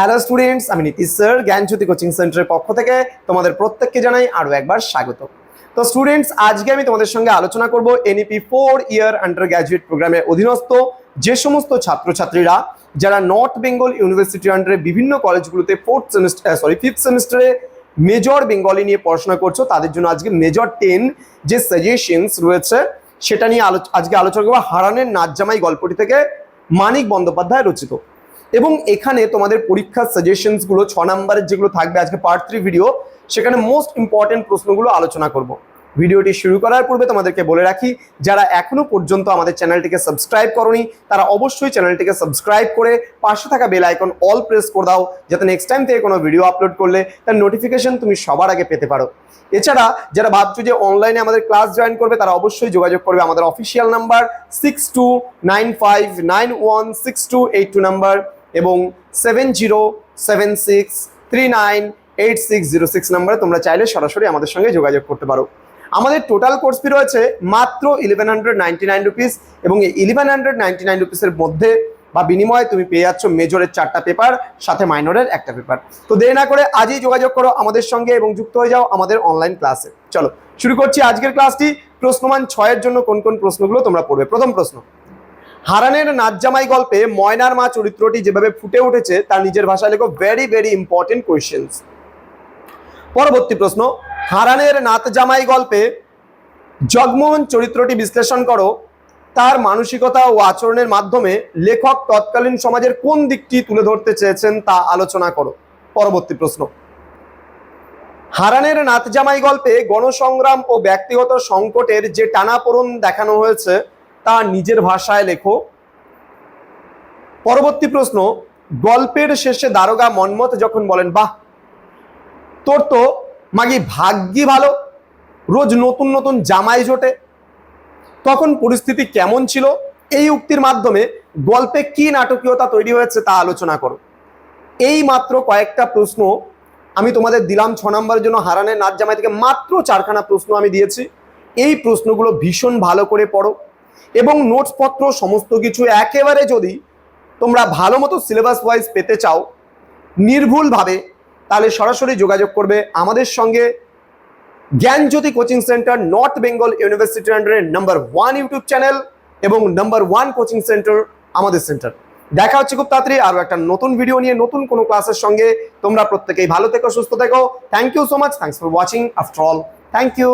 Hello students আমি Nitish sir, জ্ঞানজ্যোতি coaching সেন্টারের পক্ষ থেকে তোমাদের প্রত্যেককে জানাই আরও একবার স্বাগত। তো স্টুডেন্টস আজকে আমি তোমাদের সঙ্গে আলোচনা করব NEP four year undergraduate প্রোগ্রামের অধীনস্থ যে সমস্ত ছাত্রছাত্রীরা যারা নর্থ বেঙ্গল ইউনিভার্সিটি আন্ডারে বিভিন্ন কলেজগুলোতে ফোর্থ সেমিস্টার সরি ফিফথ সেমিস্টারে মেজর বেঙ্গলি নিয়ে পড়াশোনা করছ, তাদের জন্য আজকে মেজর টেন যে সাজেশনস রয়েছে, সেটা নিয়ে আজকে আলোচনা করব হারানের নাচ জামাই গল্পটি থেকে মানিক বন্দ্যোপাধ্যায় রচিত। এবং এখানে তোমাদের পরীক্ষার সাজেশনসগুলো ছ নাম্বারের যেগুলো থাকবে আজকে পার্ট থ্রি ভিডিও সেখানে মোস্ট ইম্পর্টেন্ট প্রশ্নগুলো আলোচনা করব। ভিডিওটি শুরু করার পূর্বে তোমাদেরকে বলে রাখি, যারা এখনও পর্যন্ত আমাদের চ্যানেলটিকে সাবস্ক্রাইব করনি, তারা অবশ্যই চ্যানেলটিকে সাবস্ক্রাইব করে পাশে থাকা বেল আইকন অল প্রেস করে দাও, যাতে নেক্সট টাইম থেকে কোনো ভিডিও আপলোড করলে তার নোটিফিকেশন তুমি সবার আগে পেতে পারো। এছাড়া, যারা ভাবছ যে অনলাইনে আমাদের ক্লাস জয়েন করবে, তারা অবশ্যই যোগাযোগ করবে আমাদের official number six two nine five nine one six two eight two number এবং seven zero seven six three nine eight six zero six নাম্বারে তোমরা চাইলে সরাসরি আমাদের সঙ্গে যোগাযোগ করতে পারো। আমাদের টোটাল কোর্স ফি রয়েছে মাত্র eleven hundred ninety nine rupees এবং এই ইলেভেন হান্ড্রেড নাইনটি নাইন রুপিসের মধ্যে বা বিনিময়ে তুমি পেয়ে যাচ্ছ মেজরের চারটা পেপার সাথে মাইনরের একটা পেপার তো দেরি না করে আজই যোগাযোগ করো আমাদের সঙ্গে এবং যুক্ত হয়ে যাও আমাদের অনলাইন ক্লাসে চলো, শুরু করছি আজকের ক্লাসটি প্রশ্নমান ছয়ের জন্য কোন কোন প্রশ্নগুলো তোমরা পড়বে? প্রথম প্রশ্ন হারানের নাচজামাই গল্পে ময়নার মা চরিত্রটি যেভাবে ফুটে উঠেছে, তার নিজের ভাষায় লেখো ভেরি ভেরি ইম্পর্টেন্ট কোয়েশ্চেন্স পরবর্তী প্রশ্ন, হারানের নাতজামাই গল্পে জগমোহন চরিত্রটি বিশ্লেষণ করো। তার মানসিকতা ও আচরণের মাধ্যমে লেখক তৎকালীন সমাজের কোন দিকটি তুলে ধরতে চেয়েছেন তা আলোচনা করো। পরবর্তী প্রশ্ন, হারানের নাতজামাই গল্পে গণসংগ্রাম ও ব্যক্তিগত সংকটের যে টানাপোড়ন দেখানো হয়েছে তা নিজের ভাষায় লেখো। পরবর্তী প্রশ্ন, গল্পের শেষে দারোগা মন্মথ যখন বলেন, বাহ, তোর তো মাগি ভাগ্যি ভালো, রোজ নতুন নতুন জামাই জোটে। তখন পরিস্থিতি কেমন ছিল? এই উক্তির মাধ্যমে গল্পে কি নাটকীয়তা তৈরি হয়েছে তা আলোচনা করো। এই মাত্র কয়েকটা প্রশ্ন আমি তোমাদের দিলাম, ছ নম্বরের জন্য হারানের নাচ জামাই থেকে মাত্র চারখানা প্রশ্ন আমি দিয়েছি। এই প্রশ্নগুলো ভীষণ ভালো করে পড়ো। এবং নোটসপত্র সমস্ত কিছু একেবারে যদি তোমরা ভালো মতো সিলেবাস ওয়াইজ পেতে চাও, নির্ভুলভাবে, তাহলে সরাসরি যোগাযোগ করবে আমাদের সঙ্গে Gyanjyoti coaching centre North Bengal University আন্ডারের number one YouTube channel এবং নাম্বার ওয়ান কোচিং সেন্টার আমাদের সেন্টার দেখা হচ্ছে খুব তাড়াতাড়ি আরও একটা নতুন ভিডিও নিয়ে, নতুন কোনো ক্লাসের সঙ্গে। তোমরা প্রত্যেকেই ভালো থেকো, সুস্থ থেকো। Thank you so much thanks for watching after all thank you